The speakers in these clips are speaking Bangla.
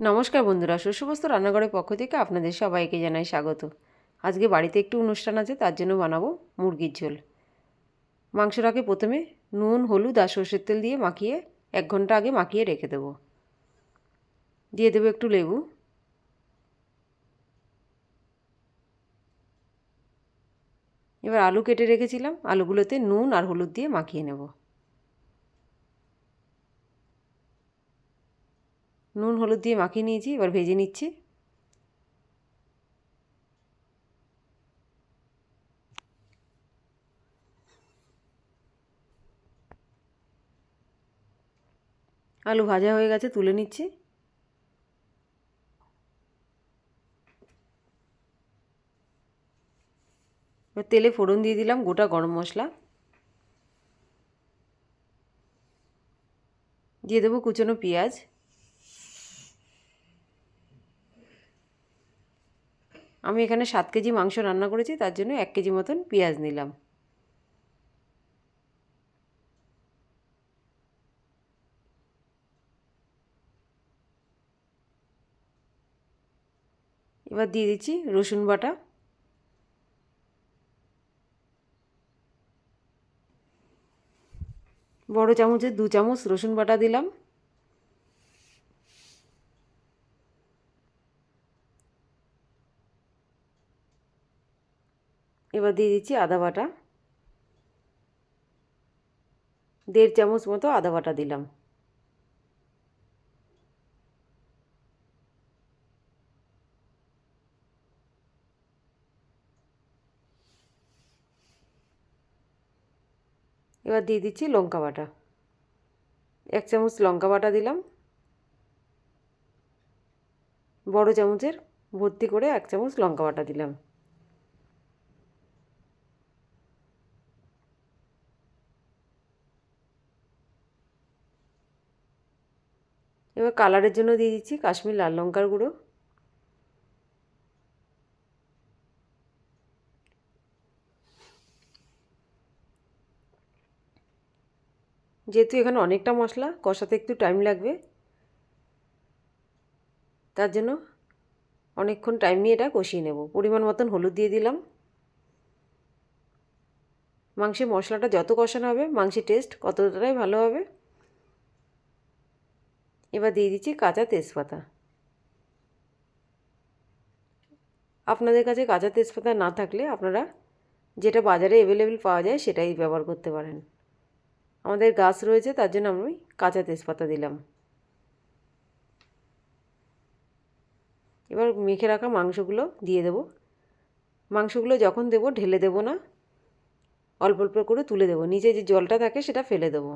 নমস্কার বন্ধুরা শস্যবস্ত রান্নাঘরের পক্ষ থেকে আপনাদের সবাইকে জানাই স্বাগত। আজকে বাড়িতে একটু অনুষ্ঠান আছে, তার জন্য বানাবো মুরগির ঝোল। মাংসটাকে প্রথমে নুন, হলুদ আর সর্ষের তেল দিয়ে মাখিয়ে, এক ঘণ্টা আগে মাখিয়ে রেখে দেবো। দিয়ে দেবো একটু লেবু। এবার আলু কেটে রেখেছিলাম, আলুগুলোতে নুন আর হলুদ দিয়ে মাখিয়ে নেব। নুন, হলুদ দিয়ে মাখিয়ে নিয়েছি, এবার ভেজে নিচ্ছি। আলু ভাজা হয়ে গেছে, তুলে নিচ্ছি। এবার তেলে ফোড়ন দিয়ে দিলাম গোটা গরম মশলা। দিয়ে দেবো কুচনো পেঁয়াজ। আমি এখানে সাত কেজি মাংস রান্না করেছি, তার জন্য এক কেজি মতন পেঁয়াজ নিলাম। এবার দিয়ে দিচ্ছি রসুন বাটা। বড় চামচের দু চামচ রসুন বাটা দিলাম। এবার দিয়ে দিচ্ছি আদা বাটা। দেড় চামচ মতো আদা বাটা দিলাম। এবার দিয়ে দিচ্ছি লঙ্কা বাটা। এক চামচ লঙ্কা বাটা দিলাম। বড় চামচের ভর্তি করে এক চামচ লঙ্কা বাটা দিলাম। এবার কালারের জন্য দিয়ে দিচ্ছি কাশ্মীর লাল লঙ্কার গুঁড়ো। যেহেতু এখানে অনেকটা মশলা, কষাতে একটু টাইম লাগবে। তার জন্য অনেকক্ষণ টাইম নিয়ে এটা কষিয়ে নেব। পরিমাণ মতন হলুদ দিয়ে দিলাম। মাংসের মশলাটা যত কষানো হবে, মাংসের টেস্ট কতটাই ভালো হবে। এবার দিয়ে দিচ্ছি কাঁচা তেজপাতা। আপনাদের কাছে কাঁচা তেজপাতা না থাকলে আপনারা যেটা বাজারে অ্যাভেলেবেল পাওয়া যায় সেটাই ব্যবহার করতে পারেন। আমাদের গাছ রয়েছে, তার জন্য আমি কাঁচা তেজপাতা দিলাম। এবার মেখে রাখা মাংসগুলো দিয়ে দেব। মাংসগুলো যখন দেব, ঢেলে দেব না, অল্প অল্প করে তুলে দেবো। নিচে যে জলটা থাকে সেটা ফেলে দেবো।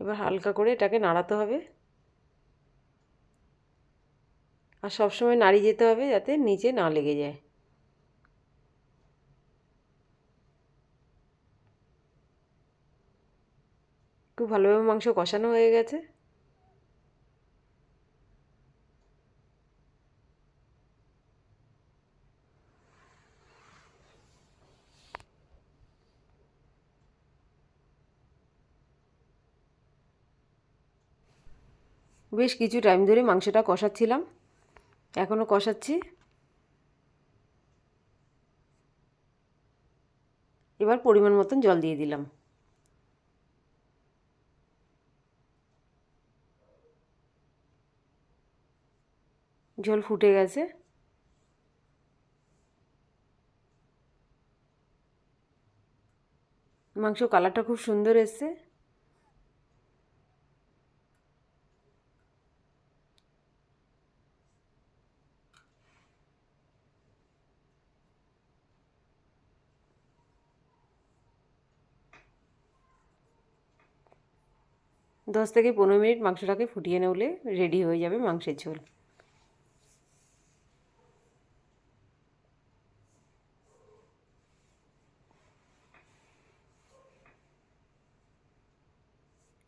এবার হালকা করে এটাকে নাড়াতে হবে। আর সবসময় নাড়িয়ে যেতে হবে যাতে নিচে না লেগে যায়। খুব ভালোভাবে মাংস কষানো হয়ে গেছে। বেশ কিছু টাইম ধরে মাংসটা কষাচ্ছিলাম। এখনও কষাচ্ছি। এবার পরিমাণ মতন জল দিয়ে দিলাম। জল ফুটে গেছে। মাংস কালারটা খুব সুন্দর এসছে। দশ থেকে পনেরো মিনিট মাংসটাকে ফুটিয়ে নেওলে রেডি হয়ে যাবে মাংসের ঝোল।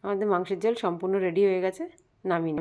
আমাদের মাংসের ঝোল সম্পূর্ণ রেডি হয়ে গেছে, নামিয়ে